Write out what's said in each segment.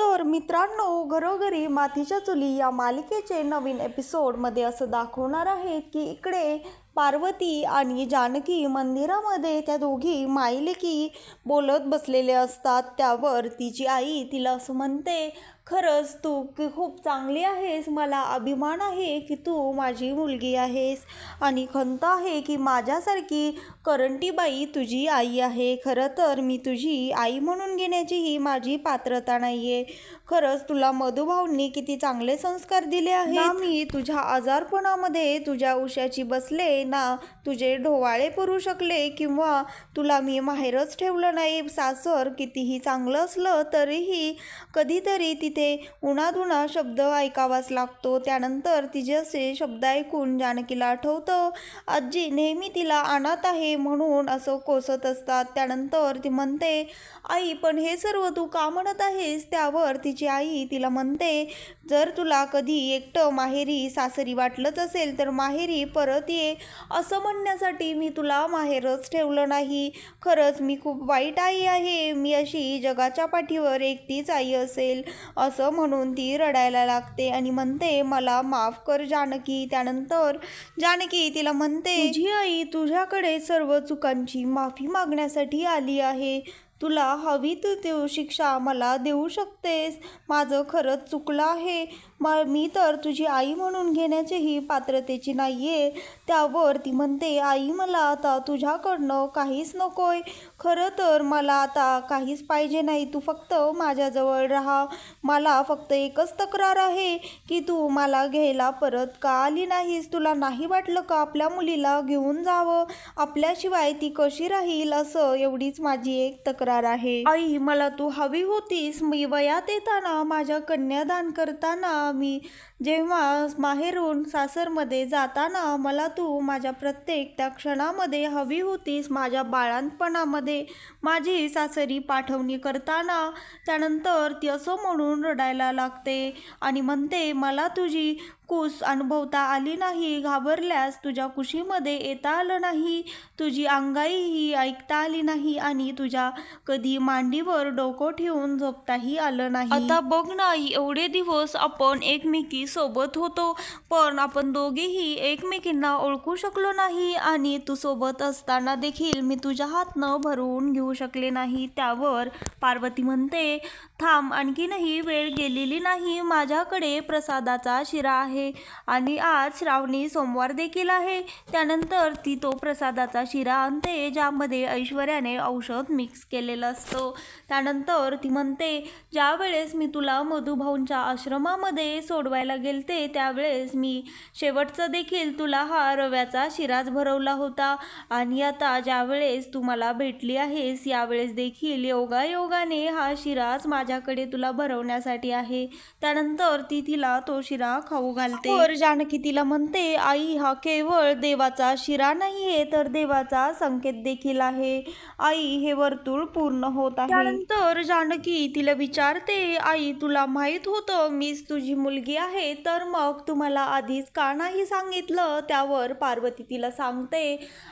तर मित्रांनो घरोघरी मातीच्या चुली या मालिकेचे नवीन एपिसोडमध्ये असं दाखवणार आहेत की इकडे पार्वती आणि जानकी मंदिरामध्ये त्या दोघी मायलेकी बोलत बसलेले असतात. त्यावर तिची आई तिला असं म्हणते खरंच तू की खूप चांगली आहेस मला अभिमान आहे की तू माझी मुलगी आहेस. आणि खंत आहे की माझ्यासारखी करंटीबाई तुझी आई आहे. खरं तर मी तुझी आई म्हणून घेण्याची ही माझी पात्रता नाही आहे खरंच तुला मधुभाऊंनी किती चांगले संस्कार दिले आहेत. मी तुझ्या आजारपणामध्ये तुझ्या उशाची बसले ना तुझे ढोवाळे पुरू शकले किंवा तुला मी माहेरच ठेवलं नाही. सासर कितीही चांगलं असलं तरीही कधीतरी तिथे उन्हाधुणा शब्द ऐकावाच लागतो. त्यानंतर तिचे असे शब्द ऐकून जानकीला आठवतं आजी नेहमी तिला आणत आहे म्हणून असं कोसत असतात. त्यानंतर ती म्हणते आई पण हे सर्व तू का म्हणत आहेस? त्यावर तिची आई तिला म्हणते जर तुला कधी एकटं माहेरी सासरी वाटलंच असेल तर माहेरी परत ये. असं म्हणण्यासाठी मी तुला माहेरच ठेवलं नाही. खरंच मी खूप वाईट आई आहे. मी अशी जगाच्या पाठीवर एकटीच आई असेल. असं म्हणून ती रडायला लागते आणि म्हणते मला माफ कर जानकी. त्यानंतर जानकी तिला म्हणते तुझी आई तुझ्याकडे सर्व चुकांची माफी मागण्यासाठी आली आहे. तुला हवी तू देऊ शिक्षा मला देऊ शकतेस. माझं खरंच चुकलं आहे. मग मी तर तुझी आई म्हणून घेण्याचीही पात्रतेची नाही आहे त्यावर ती म्हणते आई मला आता तुझ्याकडनं काहीच नकोय. खरं तर मला आता काहीच पाहिजे नाही. तू फक्त माझ्याजवळ राहा. मला फक्त एकच तक्रार आहे की तू मला घ्यायला परत का आली नाहीस? तुला नाही वाटलं का आपल्या मुलीला घेऊन जावं? आपल्याशिवाय ती कशी राहील? असं एवढीच माझी एक तक्रार आहे. आई मला तू हवी होतीस. मी वयात येताना माझ्या कन्यादान करताना मी. जेव्हा माहेरून सासरमध्ये जाताना मला तू माझ्या प्रत्येक त्या क्षणामध्ये हवी होतीस माझ्या बाळांतपणामध्ये माझी सासरी पाठवणी करताना त्यानंतर ती असो म्हणून रडायला लागते आणि म्हणते मला तुझी कुस अनुभवता आली नाही घाबरल्यास तुझ्या कुशीमध्ये येता आलं नाही तुझी अंगाई ही ऐकता आली नाही आणि तुझ्या कधी मांडीवर डोकं ठेवून झोपताही आलं नाही. आता बघ ना एवढे दिवस आपण एकमेकी सोबत होतो पण आपण दोघेही एकमेकींना ओळखू शकलो नाही आणि तू सोबत असताना देखील मी तुझ्या हातनं भरवून घेऊ शकले नाही त्यावर पार्वती म्हणते थांब आणखीनही वेळ गेलेली नाही. माझ्याकडे प्रसादाचा शिरा आहे आणि आज श्रावणी सोमवार देखील आहे. त्यानंतर ती तो प्रसादाचा शिरा आणते ज्यामध्ये ऐश्वर्याने औषध मिक्स केलेलं असतं. त्यानंतर ती म्हणते ज्या वेळेस मी तुला मधुभाऊंच्या आश्रमामध्ये सोडवायला गेलते त्यावेळेस मी शेवटचं देखील तुला हा रव्याचा शिराच भरवला होता. आणि आता ज्यावेळेस तू मला भेटली आहेस यावेळेस देखील योगायोगाने हा शिराच माझ्याकडे तुला भरवण्यासाठी आहे. त्यानंतर ती तिला तो शिरा खाऊ घालते. वर जानकी तिला म्हणते आई हा केवळ देवाचा शिरा नाहीये तर देवाचा संकेत देखील आहे. आई हे वर्तुळ पूर्ण होत आहे. त्यानंतर जानकी तिला विचारते आई तुला माहीत होतं मीच तुझी मुलगी आहे तर मग तुम्हाला आधीच का नाही सांगितलं? त्यावर पार्वती तिला सांगते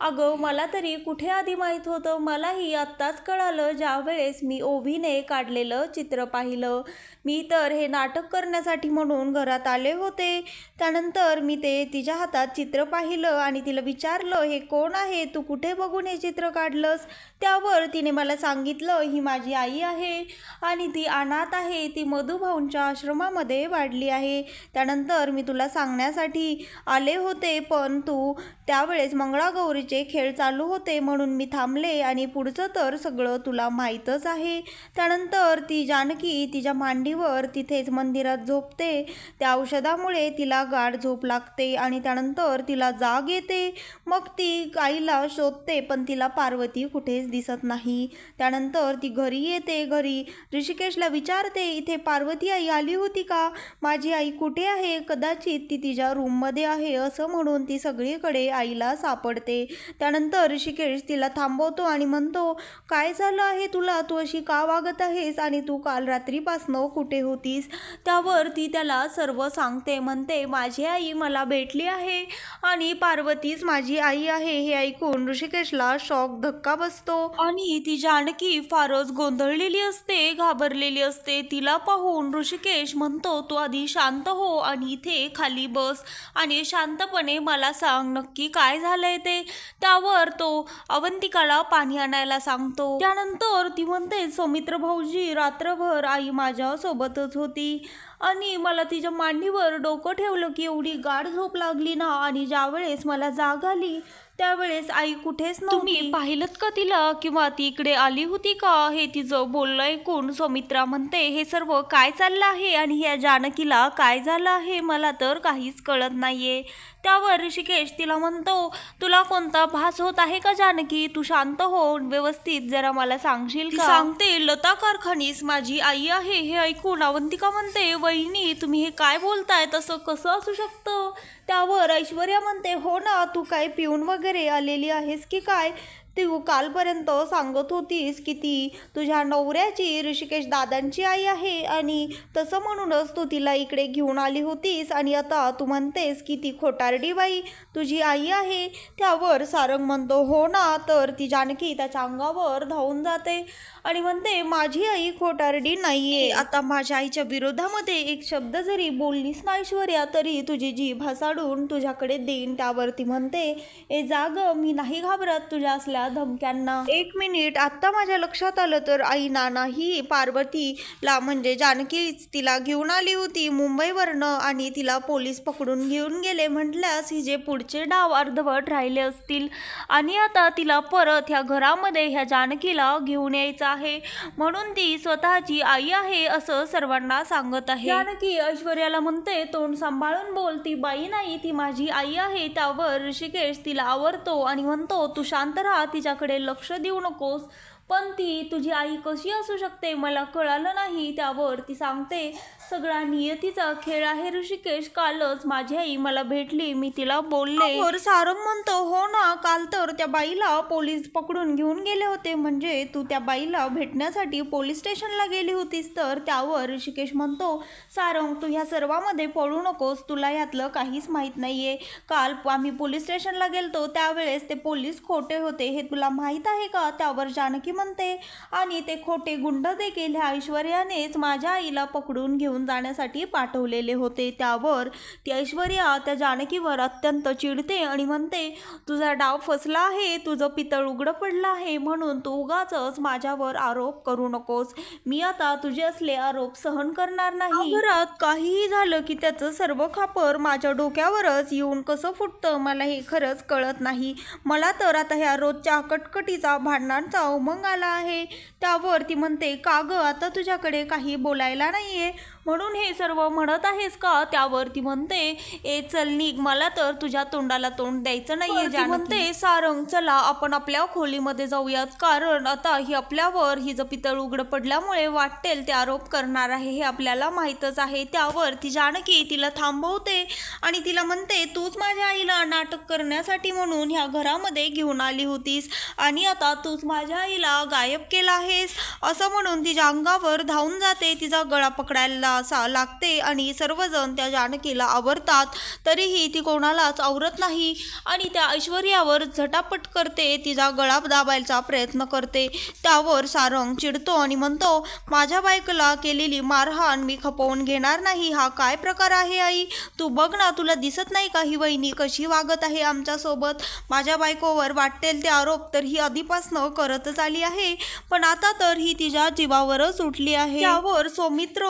अगं मला तरी कुठे आधी माहीत होतं? मलाही आत्ताच कळालं ज्या वेळेस मी ओवीने काढलेलं चित्र चित्र पाहिलं. मी तर हे नाटक करण्यासाठी म्हणून घरात आले होते. त्यानंतर मी ते तिच्या हातात चित्र पाहिलं आणि तिला विचारलं हे कोण आहे? तू कुठे बघून हे चित्र काढलंस? त्यावर तिने मला सांगितलं ही माझी आई आहे आणि ती अनाथ आहे. ती मधुभाऊंच्या आश्रमामध्ये वाढली आहे. त्यानंतर मी तुला सांगण्यासाठी आले होते पण तू त्यावेळेस मंगळागौरीचे खेळ चालू होते म्हणून मी थांबले आणि पुढचं तर सगळं तुला माहीतच आहे. त्यानंतर ती जानकी तिच्या मांडीवर तिथेच मंदिरात झोपते. त्या औषधामुळे तिला गाढ झोप लागते आणि त्यानंतर तिला जाग येते. मग ती आईला शोधते पण तिला पार्वती कुठेच दिसत नाही. त्यानंतर ती घरी येते. घरी ऋषिकेशला विचारते इथे पार्वती आई आली होती का? माझी आई कुठे आहे? कदाचित ती तिच्या रूममध्ये आहे असं म्हणून ती सगळीकडे आईला सापडते. त्यानंतर ऋषिकेश तिला थांबवतो आणि म्हणतो काय झालं आहे तुला? तू अशी का वागत आहेस आणि तू काल रात्रीपासनं कुठे होतीस? त्यावर ती त्याला सर्व सांगते म्हणते माझी आई मला भेटली आहे आणि पार्वतीच माझी आई आहे हे ऐकून ऋषिकेशला शॉक धक्का बसतो. आणि ती जानकी फारच गोंधळलेली असते घाबरलेली असते. तिला पाहून ऋषिकेश म्हणतो तू आधी शांत हो आणि इथे खाली बस आणि शांतपणे मला सांग नक्की काय झालंय ते? त्यावर तो अवंतिकाला पाणी आणायला सांगतो. त्यानंतर ती म्हणते सौमित्र भाऊजी रात्रभर आई माझ्या सोबतच होती. आणि मला तिच्या मांडीवर डोकं ठेवलं की एवढी गाढ झोप लागली ना. आणि ज्यावेळेस मला जाग आली त्यावेळेस आई कुठेच नव्हती. पाहिलं का तिला? किंवा ती इकडे आली होती का? हे तिचं बोलणं ऐकून सौमित्रा म्हणते हे सर्व काय चाललं आहे? आणि या जानकीला काय झालं आहे? मला तर काहीच कळत नाहीये. त्यावर ऋषिकेश तिला म्हणतो तुला कोणता भास होत आहे का जानकी? तू शांत हो व्यवस्थित. जरा मला सांगशील का? सांगते लता कारखानीस माझी आई आहे हे ऐकून अवंतिका म्हणते वहिनी तुम्ही हे काय बोलताय? तसं कसं असू शकतं? त्यावर ऐश्वर्या म्हणते हो ना तू काय पिऊन वगैरे आलेली आहेस की काय? तू कालपर्यंत सांगत होतीस की ती तुझ्या नवऱ्याची ऋषिकेश दादांची आई आहे आणि तसं म्हणूनच तू तिला इकडे घेऊन आली होतीस आणि आता तू म्हणतेस की ती खोटारडी बाई तुझी आई आहे. त्यावर सारंग म्हणतो हो ना तर ती जानकी त्याच्या अंगावर धावून जाते आणि म्हणते माझी आई खोटारडी नाहीये. आता माझ्या आईच्या विरोधामध्ये एक शब्द जरी बोललीस ना ऐश्वर्या तरी तुझी जीभ हसाडून तुझ्याकडे देईन. त्यावर ती म्हणते ए जाग मी नाही घाबरत तुझ्या असल्या धमक्यांना. एक मिनिट आत्ता माझ्या लक्षात आलं तर आई नाना ही पार्वतीला म्हणजे जानकीच तिला घेऊन आली होती मुंबईवरनं आणि तिला पोलीस पकडून घेऊन गेले म्हटल्यास हिजे पुढचे डाव अर्धवट राहिले असतील. आणि आता तिला परत ह्या घरामध्ये ह्या जानकीला घेऊन यायचं आहे. म्हणून ती स्वतःची आई आहे असं सर्वांना सांगत आहे. जानकी ऐश्वर्याला म्हणते तोंड सांभाळून बोल ती बाई नाही ती माझी आई आहे त्यावर ऋषिकेश तिला आवरतो आणि म्हणतो तू शांत राहा तिच्याकडे लक्ष देऊ नकोस. पण ती तुझी आई कशी असू शकते? मला कळालं नाही. त्यावर ती सांगते सगळा नियतीचा खेळ आहे. ऋषिकेश कालच माझी आई मला भेटली. मी तिला बोलले वर सारंग म्हणतो हो ना काल तर त्या बाईला पोलीस पकडून घेऊन गेले होते. म्हणजे तू त्या बाईला भेटण्यासाठी पोलीस स्टेशनला गेली होतीस तर त्यावर ऋषिकेश म्हणतो सारंग तू ह्या सर्वामध्ये पळू नकोस. तुला यातलं काहीच माहीत नाहीये. काल आम्ही पोलीस स्टेशनला गेलतो. त्यावेळेस ते पोलीस खोटे होते. हे तुला माहीत आहे का? त्यावर जानकी म्हणते. आणि ते खोटे गुंड देखील ह्या ऐश्वर्यानेच माझ्या आईला पकडून घेऊन जाण्यासाठी पाठवलेले होते. त्यावर ती ऐश्वर्या त्या जानकीवर अत्यंत चिडते आणि म्हणते तुझा डाव फसला आहे तुझं पितळ उघडं पडलं आहे म्हणून तू उगाच माझ्यावर आरोप करू नकोस. मी आता तुझे असले आरोप सहन करणार नाही. घरात काहीही झालं की त्याचं सर्व खापर माझ्या डोक्यावरच येऊन कसं फुटतं मला हे खरंच कळत नाही. मला तर आता ह्या रोजच्या कटकटीचा भांडणांचा उमंग आला आहे. त्यावर ती म्हणते का ग आता तुझ्याकडे काही बोलायला नाहीये? म्हणून हे सर्व म्हणत आहेस का? त्यावर ती म्हणते ए चल निघ मला तर तुझ्या तोंडाला तोंड द्यायचं नाहीये म्हणते सारंग चला आपण आपल्या खोलीमध्ये जाऊयात कारण आता ही आपल्यावर हिचं पितळ उघडं पडल्यामुळे वाटेल ते आरोप करणार आहे हे आपल्याला माहीतच आहे. त्यावर ती जानकी तिला थांबवते आणि तिला म्हणते तूच माझ्या आईला नाटक करण्यासाठी म्हणून ह्या घरामध्ये घेऊन आली होतीस आणि आता तूच माझ्या आईला गायब केला आहेस. असं म्हणून तिच्या अंगावर धावून जाते तिचा गळा पकडायला असा लागते आणि सर्वजण त्या जानकीला आवरतात. तरीही ती कोणालाच आवरत नाही आणि त्या ऐश्वर्यावर झटापट करते. तिचा गळा दाबायचा प्रयत्न करते. त्यावर सारंग चिडतो आणि म्हणतो माझ्या बायकला केलेली मारहाण मी खपवून घेणार नाही. हा काय प्रकार आहे आई? तू बघ ना तुला दिसत नाही का ही वहिनी कशी वागत आहे आमच्यासोबत? माझ्या बायकोवर वाटेल ते आरोप तर ही आधीपासनं करतच आली आहे. पण आता तर ही तिच्या जीवावरच उठली आहे. त्यावर सौमित्र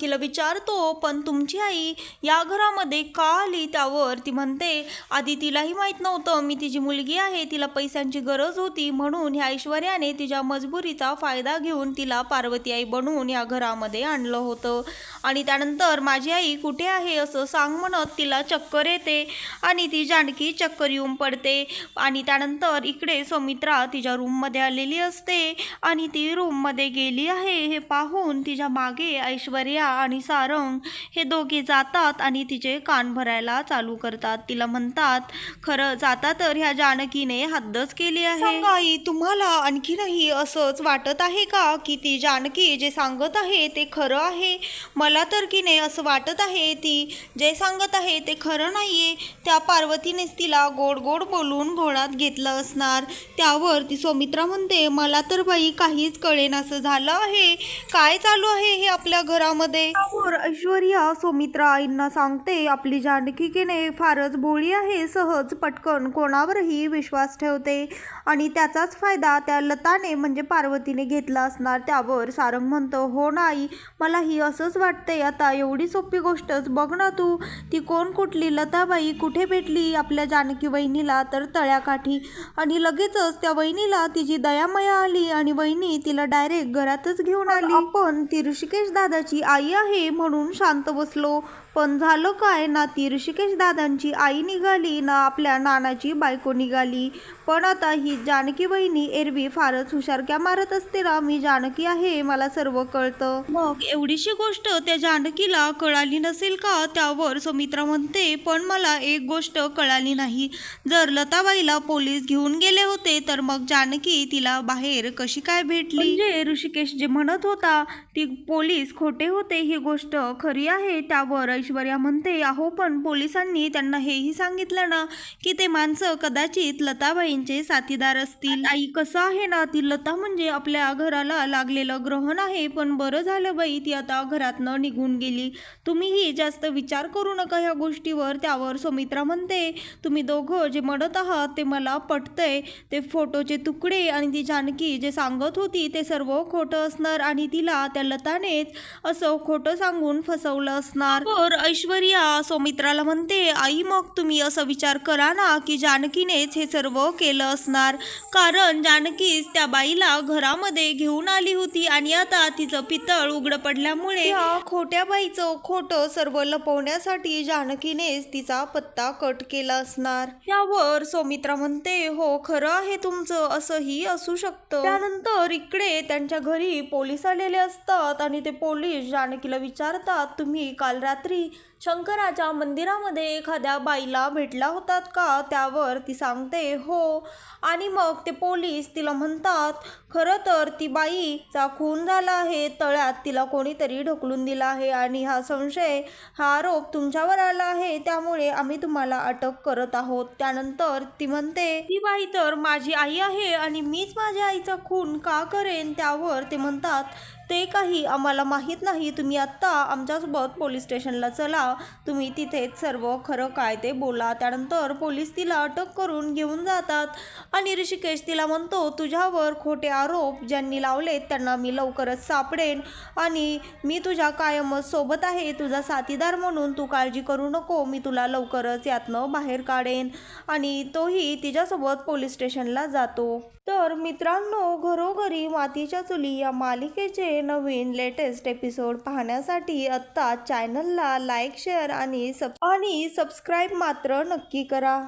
तिला विचारतो पण तुमची आई या घरामध्ये का आली? त्यावर ती म्हणते आधी तिलाही माहीत नव्हतं. मी तिची मुलगी आहे. तिला पैशांची गरज होती. म्हणून ह्या ऐश्वर्याने तिच्या मजबुरीचा फायदा घेऊन तिला पार्वती आई बनवून या घरामध्ये आणलं होतं. आणि त्यानंतर माझी आई कुठे आहे? असं सांग म्हणत तिला चक्कर येते आणि ती जानकी चक्कर येऊन पडते. आणि त्यानंतर इकडे सौमित्रा तिच्या रूममध्ये आलेली असते आणि ती रूममध्ये गेली आहे. हे पाहून तिच्यामागे ऐश्वर्या आणि सारंग हे दोघे जातात आणि तिचे कान भरायला चालू करतात. तिला म्हणतात खरं जाता तर ह्या जानकीने हद्दच केली आहे. आई तुम्हाला आणखीनही असंच वाटत आहे का की ती जानकी जे सांगत आहे ते खरं आहे? मला तर की नाही असं वाटत आहे? ती जे सांगत आहे ते खरं नाहीये. त्या पार्वतीनेच तिला गोड गोड बोलून घोडात घेतलं असणार. त्यावर ती सौमित्रा म्हणते मला तर बाई काहीच कळेन असं झालं आहे. काय चालू आहे हे आपल्या घरामध्ये? त्यावर ऐश्वर्या सौमित्रा आईंना सांगते आपली जानकी की फारच भोळी आहे सहज पटकन कोणावरही विश्वास ठेवते. आणि त्याचाच फायदा त्या लताने म्हणजे पार्वतीने घेतला असणार. त्यावर सारंग म्हणतो हो नाही मलाही असंच वाटतंय. आता एवढी सोपी गोष्टच बघ ना तू. ती कोण कुठली? लताबाई कुठे भेटली आपल्या जानकी वहिनीला? तर तळ्याकाठी. आणि लगेचच त्या वहिनीला तिची दयामया आली आणि वहिनी तिला डायरेक्ट घरातच घेऊन आली. पण ती ऋषिकेश दादाची आई आहे म्हणून शांत बसलो. पण झालं काय ना? ती ऋषिकेश दादांची आई निघाली ना आपल्या नानाची बायको निघाली. पण आता ही जानकी बहिणी एरवी फारच हुशारक्या मारत असते ना. मी जानकी आहे मला सर्व कळतं. मग एवढीशी गोष्ट त्या जानकीला कळाली नसेल का? त्यावर सुमित्रा म्हणते पण मला एक गोष्ट कळाली नाही. जर लताबाईला पोलीस घेऊन गेले होते तर मग जानकी तिला बाहेर कशी काय भेटली? म्हणजे ऋषिकेश जे म्हणत होता ती पोलीस खोटे होते ही गोष्ट खरी आहे त्यावर ऐश्वर्या म्हणते अहो पण पोलिसांनी त्यांना हेही सांगितलं ना की ते माणसं कदाचित लताबाईंचे साथीदार असतील. आई कसं आहे ना ती लता म्हणजे आपल्या घराला लागलेलं ग्रहण आहे पण बरं झालं बाई ती आता घरातनं निघून गेली. तुम्हीही जास्त विचार करू नका ह्या गोष्टीवर त्यावर सुमित्रा म्हणते. तुम्ही दोघं जे म्हणत आहात ते मला पटतंय. ते फोटोचे तुकडे आणि ती जानकी जे सांगत होती ते सर्व खोटं असणार आणि तिला त्या लतानेच असं खोटं सांगून फसवलं असणार. तर ऐश्वर्या सौमित्राला म्हणते आई मग तुम्ही असं विचार करा ना की जानकीनेच हे सर्व केलं असणार. कारण जानकीच त्या बाईला घरामध्ये घेऊन आली होती आणि आता तिचं पितळ उघडं पडल्यामुळे खोट्या बाईचं खोटं सर्व लपवण्यासाठी जानकीनेच तिचा पत्ता कट केला असणार. त्यावर सौमित्रा म्हणते हो खरं आहे तुमचं असंही असू शकतं. त्यानंतर इकडे त्यांच्या घरी पोलीस आलेले असतात आणि ते पोलीस जानकीला विचारतात तुम्ही काल रात्री शंकराच्या मंदिरामध्ये एखाद्या बाईला भेटला होतात का? त्यावर ती सांगते हो. आणि मग ते पोलीस तिला म्हणतात खरं तर ती बाईचा खून झाला आहे तळ्यात तिला कोणीतरी ढकलून दिला आहे आणि हा संशय हा आरोप तुमच्यावर आला आहे त्यामुळे आम्ही तुम्हाला अटक करत आहोत. त्यानंतर ती म्हणते ती बाई तर माझी आई आहे आणि मीच माझ्या आईचा खून का करेन? त्यावर ते म्हणतात ते काही आम्हाला माहीत नाही. तुम्ही आत्ता आमच्यासोबत पोलीस स्टेशनला चला. तुम्ही तिथेच सर्व खरं काय ते बोला. त्यानंतर पोलीस तिला अटक करून घेऊन जातात. आणि ऋषिकेश तिला म्हणतो तुझ्यावर खोटे आरोप ज्यांनी लावलेत त्यांना मी लवकरच सापडेन. आणि मी तुझ्या कायमच सोबत आहे. तुझा साथीदार म्हणून तू काळजी करू नको. मी तुला लवकरच यातनं बाहेर काढेन. आणि तोही तिच्यासोबत पोलीस स्टेशनला जातो. तर मित्रांनो घरोघरी मातीच्या चुली या मालिकेचे नवीन लेटेस्ट एपिसोड पाहण्यासाठी आत्ता चॅनलला लाईक शेअर आणि सब आणि सबस्क्राईब मात्र नक्की करा.